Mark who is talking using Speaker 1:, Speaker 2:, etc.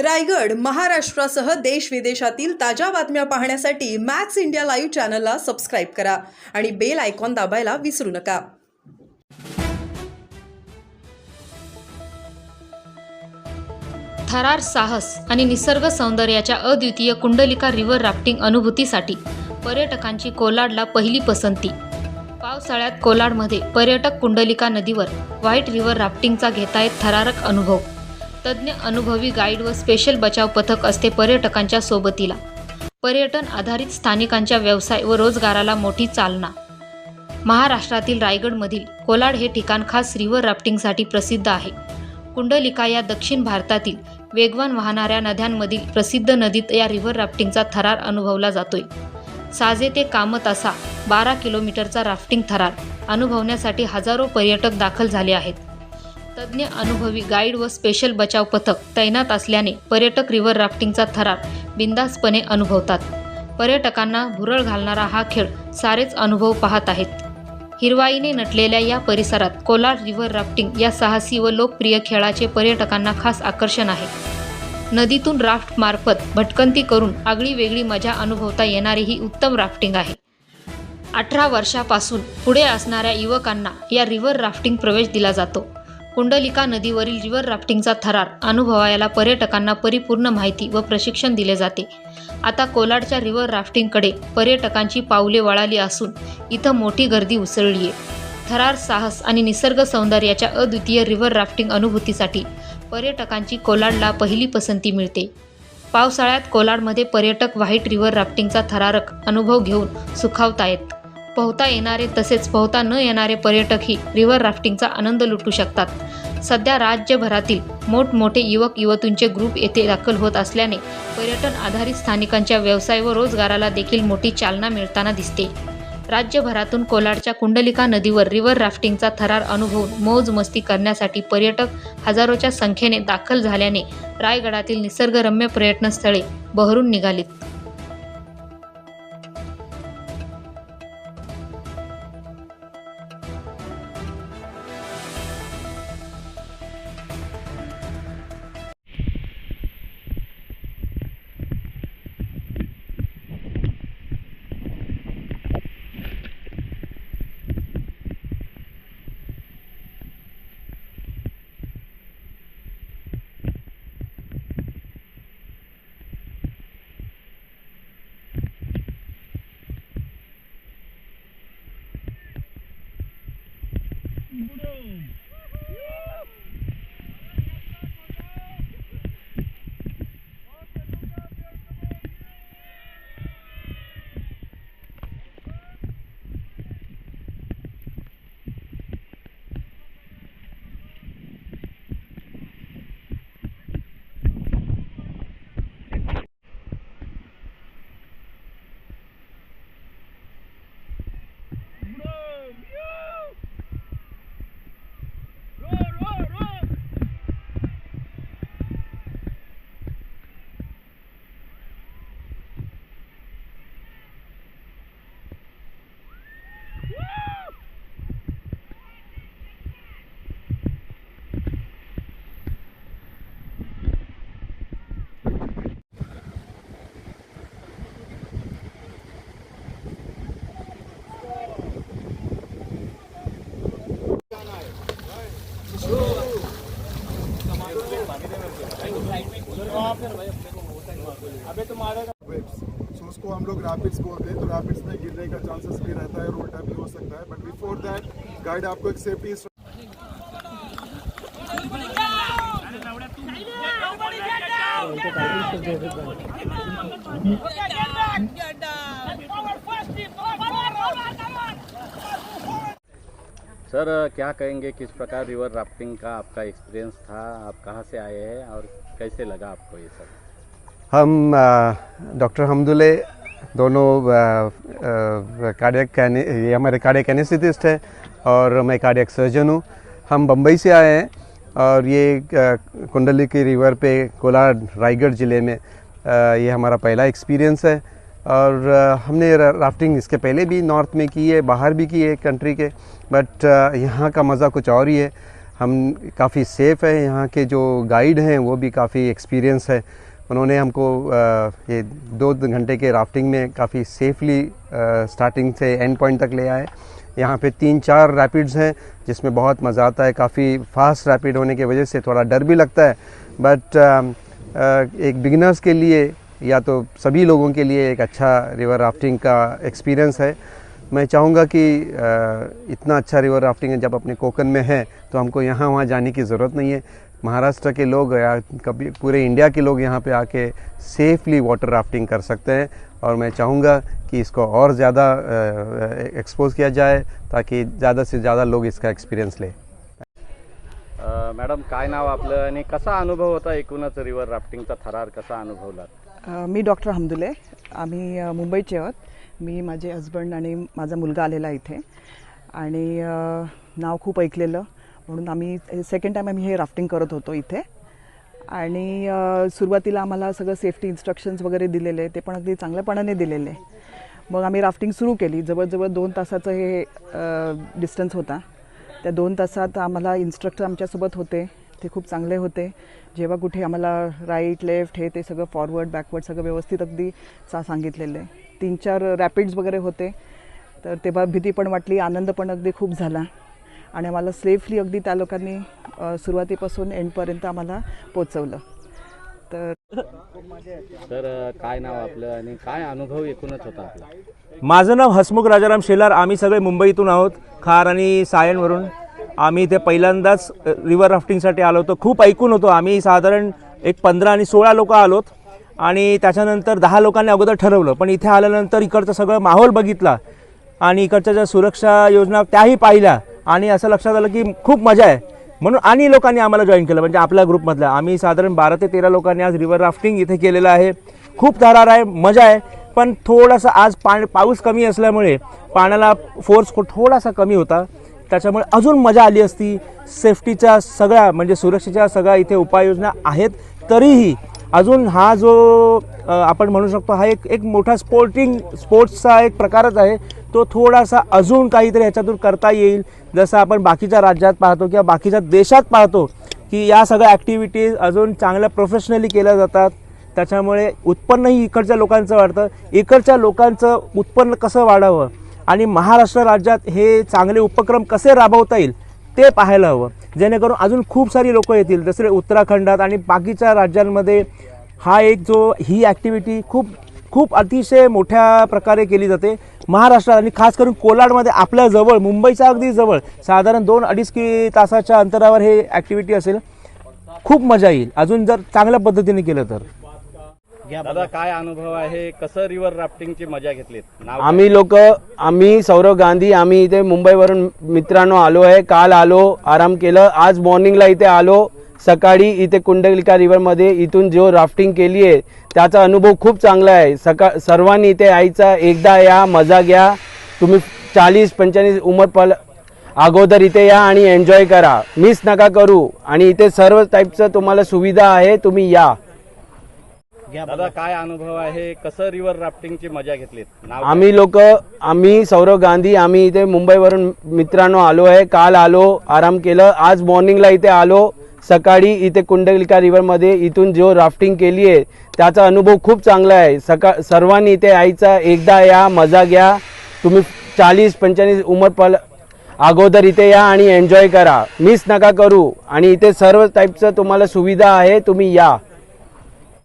Speaker 1: रायगड महाराष्ट्रासह देश विदेशातील ताज्या बातम्या पाहण्यासाठी मॅक्स इंडिया लाईव्ह चॅनलला सबस्क्राईब करा आणि बेल आयकॉन दाबायला विसरू नका.
Speaker 2: थरार साहस आणि निसर्ग सौंदर्याच्या अद्वितीय कुंडलिका रिव्हर राफ्टिंग अनुभूतीसाठी पर्यटकांची कोलाडला पहिली पसंती. पावसाळ्यात कोलाडमध्ये पर्यटक कुंडलिका नदीवर व्हाईट रिव्हर राफ्टिंगचा घेतायत थरारक अनुभव. तज्ज्ञ अनुभवी गाईड व स्पेशल बचाव पथक असते पर्यटकांच्या सोबतीला. पर्यटन आधारित स्थानिकांच्या व्यवसाय व रोजगाराला मोठी चालना. महाराष्ट्रातील रायगडमधील कोलाड हे ठिकाण खास रिव्हर राफ्टिंगसाठी प्रसिद्ध आहे. कुंडलिका या दक्षिण भारतातील वेगवान वाहणाऱ्या नद्यांमधील प्रसिद्ध नदीत या रिव्हर राफ्टिंगचा थरार अनुभवला जातोय. साजे ते कामत असा बारा किलोमीटरचा राफ्टिंग थरार अनुभवण्यासाठी हजारो पर्यटक दाखल झाले आहेत. तज्ज्ञ अनुभवी गाईड व स्पेशल बचाव पथक तैनात असल्याने पर्यटक रिव्हर राफ्टिंगचा थरार बिंदासपणे अनुभवतात. पर्यटकांना भुरळ घालणारा हा खेळ सारेच अनुभव पाहत आहेत. हिरवाईने नटलेल्या या परिसरात कोलार रिव्हर राफ्टिंग या साहसी व लोकप्रिय खेळाचे पर्यटकांना खास आकर्षण आहे. नदीतून राफ्ट मार्फत भटकंती करून आगळी वेगळी मजा अनुभवता येणारी ही उत्तम राफ्टिंग आहे. अठरा वर्षापासून पुढे असणाऱ्या युवकांना या रिव्हर राफ्टिंग प्रवेश दिला जातो. कुंडलिका नदीवरील रिव्हर राफ्टिंगचा थरार. अनुभवायला पर्यटकांना परिपूर्ण माहिती व प्रशिक्षण दिले जाते. आता कोलाडच्या रिव्हर राफ्टिंगकडे पर्यटकांची पावले वळाली असून इथं मोठी गर्दी उसळली आहे. थरार साहस आणि निसर्ग सौंदर्याच्या अद्वितीय रिव्हर राफ्टिंग अनुभूतीसाठी पर्यटकांची कोलाडला पहिली पसंती मिळते. पावसाळ्यात कोलाडमध्ये पर्यटक व्हाईट रिव्हर राफ्टिंगचा थरारक अनुभव घेऊन सुखावतायत. पोहता येणारे तसेच पोहता न येणारे पर्यटकही रिव्हर राफ्टिंगचा आनंद लुटू शकतात. सध्या राज्यभरातील मोठमोठे युवक युवतींचे ग्रुप येथे दाखल होत असल्याने पर्यटन आधारित स्थानिकांच्या व्यवसाय व रोजगाराला देखील मोठी चालना मिळताना दिसते. राज्यभरातून कोलाडच्या कुंडलिका नदीवर रिव्हर राफ्टिंगचा थरार अनुभवून मौज मस्ती करण्यासाठी पर्यटक हजारोच्या संख्येने दाखल झाल्याने रायगडातील निसर्गरम्य पर्यटनस्थळे बहरून निघालीत.
Speaker 3: Boom. सो उसको हम लोग रैपिड्स बोलते हैं तो रैपिड्स में गिरने का चांसेस भी रहता है भी हो सकता है। बट बिफोर दैट गाइड आपको एक सेफ्टी
Speaker 4: सर क्या कहेंगे, किस प्रकार रिवर राफ्टिंग का आपका एक्सपीरियंस था? आप कहाँ से आए हैं और कैसे लगा आपको ये सब?
Speaker 5: हम डॉक्टर हमदुल्ले दोनों कार्डियक ये हमारे कार्डियक एनेस्थेटिस्ट हैं और मैं कार्डियक सर्जन हूँ। हम बम्बई से आए हैं और ये कुंडली की रिवर पे कोलार, रायगढ़ ज़िले में ये हमारा पहला एक्सपीरियंस है। और हमने राफ्टिंग इसके पहले भी नॉर्थ में की है, बाहर भी की है कंट्री के बट यहाँ का मज़ा कुछ और ही है। हम काफ़ी सेफ़ है, यहाँ के जो गाइड हैं, वो भी काफ़ी एक्सपीरियंस है। उन्होंने हमको ये दो घंटे के राफ्टिंग में काफ़ी सेफली स्टार्टिंग से एंड पॉइंट तक ले आए। यहाँ पे तीन चार रैपिड्स हैं, जिसमें बहुत मज़ा आता है। काफ़ी फास्ट रैपिड होने की वजह से थोड़ा डर भी लगता है। बट एक बिगिनर्स के लिए या तो सभी लोगों के लिए एक अच्छा रिवर राफ्टिंग का एक्सपीरियंस है। मैं चाहूँगा कि इतना अच्छा रिवर राफ्टिंग है जब अपने कोकन में है तो हमको यहाँ वहाँ जाने की ज़रूरत नहीं है। महाराष्ट्र के लोग या कभी पूरे इंडिया के लोग यहाँ पे आके सेफली वाटर राफ्टिंग कर सकते हैं और मैं चाहूँगा कि इसको और ज़्यादा एक्सपोज किया जाए ताकि ज़्यादा से ज़्यादा लोग इसका एक्सपीरियंस ले।
Speaker 4: मॅडम काय नाव आपलं आणि कसा अनुभव होता एकूणच रिव्हर राफ्टिंगचा थरार? कसा अनुभवलात?
Speaker 6: अ, मी डॉक्टर हमदुले. आम्ही मुंबईचे आहोत. मी माझे हजबंड आणि माझा मुलगा आलेला इथे. आणि नाव खूप ऐकलेलं. म्हणून आम्ही सेकंड टाईम आम्ही हे राफ्टिंग करत होतो इथे. आणि सुरुवातीला आम्हाला सगळं सेफ्टी इन्स्ट्रक्शन्स वगैरे दिलेले ते पण अगदी चांगल्यापणाने दिलेले. मग आम्ही राफ्टिंग सुरू केली. जवळजवळ दोन तासाचं हे डिस्टन्स होता. त्या दोन तासात आम्हाला इन्स्ट्रक्टर आमच्यासोबत होते. ते खूप चांगले होते. जेव्हा कुठे आम्हाला राईट लेफ्ट हे ते सगळं फॉरवर्ड बॅकवर्ड सगळं व्यवस्थित अगदी सा सांगितलेलं आहे तीन चार रॅपिड्स वगैरे होते. तर तेव्हा भीती पण वाटली आनंद पण अगदी खूप झाला. आणि आम्हाला सेफली अगदी त्या लोकांनी सुरुवातीपासून एंडपर्यंत आम्हाला पोचवलं तर
Speaker 4: तर काय नाव आपलं आणि काय अनुभव एकूणच होता आपला?
Speaker 7: माझं नाव हसमुख राजाराम शेलार. आम्ही सगळे मुंबईतून आहोत खार आणि सायनवरून. आम्ही इथे पहिल्यांदाच अ, रिव्हर राफ्टिंगसाठी आलो होतो. खूप ऐकून होतो. आम्ही साधारण एक पंधरा आणि सोळा लोक आलोत. आणि त्याच्यानंतर दहा लोकांनी अगोदर ठरवलं. पण इथे आल्यानंतर इकडचं सगळं माहोल बघितला आणि इकडच्या ज्या सुरक्षा योजना त्याही पाहिल्या. आणि असं लक्षात आलं की खूप मजा आहे. म्हणून आणि लोकांनी आम्हाला जॉईन केलं. म्हणजे आपल्या ग्रुपमधल्या आम्ही साधारण बारा ते तेरा लोकांनी आज रिव्हर राफ्टिंग इथे केलेलं आहे. खूप थरार आहे मजा आहे. पण थोडासा आज पा पाऊस कमी असल्यामुळे पाण्याला फोर्स थोडासा कमी होता. त्याच्यामुळे अजून मजा आली असती. सेफ्टीच्या सगळ्या म्हणजे सुरक्षेच्या सगळ्या इथे उपाययोजना आहेत. तरीही अजून हा जो आपण म्हणू शकतो हा एक एक मोठा स्पोर्टिंग स्पोर्ट्सचा एक प्रकारच आहे. तो थोडासा अजून काहीतरी ह्याच्यातून करता येईल. जसं आपण बाकीच्या राज्यात पाहतो किंवा बाकीच्या देशात पाहतो की या सगळ्या ॲक्टिव्हिटीज अजून चांगल्या प्रोफेशनली केल्या जातात. त्याच्यामुळे उत्पन्नही इकडच्या लोकांचं वाढतं. इकडच्या लोकांचं उत्पन्न कसं वाढावं? आणि महाराष्ट्र राज्यात हे चांगले उपक्रम कसे राबवता येईल ते पाहायला हवं. जेणेकरून अजून खूप सारी लोक येतील जसे उत्तराखंडात आणि बाकीच्या राज्यांमध्ये हा एक जो ही ॲक्टिव्हिटी खूप खूप अतिशय मोठ्या प्रकारे केली जाते. महाराष्ट्रात आणि खास करून कोलाडमध्ये आपल्या जवळ मुंबईच्या अगदी जवळ साधारण दोन अडीच कि तासाच्या अंतरावर हे ॲक्टिव्हिटी असेल खूप मजा येईल. अजून जर चांगल्या पद्धतीने केलं तर.
Speaker 4: दादा काय अनुभव आहे? कसं रिव्हर राफ्टिंगची मजा घेतलीत?
Speaker 8: आम्ही लोक आम्ही सौरव गांधी आम्ही इथे मुंबईवरून मित्रांनो आलो आहे. काल आलो आराम केलं. आज मॉर्निंगला इथे आलो. सकाळी इथे कुंडलिका रिव्हरमध्ये इथून जो राफ्टिंग केली आहे त्याचा अनुभव खूप चांगला आहे. सकाळ सर्वांनी इथे यायचा एकदा या मजा घ्या. तुम्ही चाळीस पंचेचाळीस उमर पल अगोदर इथे या आणि एन्जॉय करा. मिस नका करू. आणि इथे सर्व टाईपचं तुम्हाला सुविधा आहे तुम्ही या.
Speaker 4: दादा काय अनुभव आहे? कसं रिव्हर राफ्टिंगची मजा घेतलीत?
Speaker 8: आम्ही लोक आम्ही सौरव गांधी आम्ही इथे मुंबईवरून मित्रांनो आलो आहे. काल आलो आराम केलं. आज मॉर्निंगला इथे आलो. सकाळी इथे कुंडलिका रिव्हरमध्ये इथून जो राफ्टिंग केली आहे त्याचा अनुभव खूप चांगला आहे. सकाळ सर्वांनी इथे यायचा एकदा या मजा घ्या. तुम्ही चाळीस पंचेचाळीस उमर पल अगोदर इथे या आणि एन्जॉय करा. मिस नका करू. आणि इथे सर्व टाईपचं तुम्हाला सुविधा आहे तुम्ही या.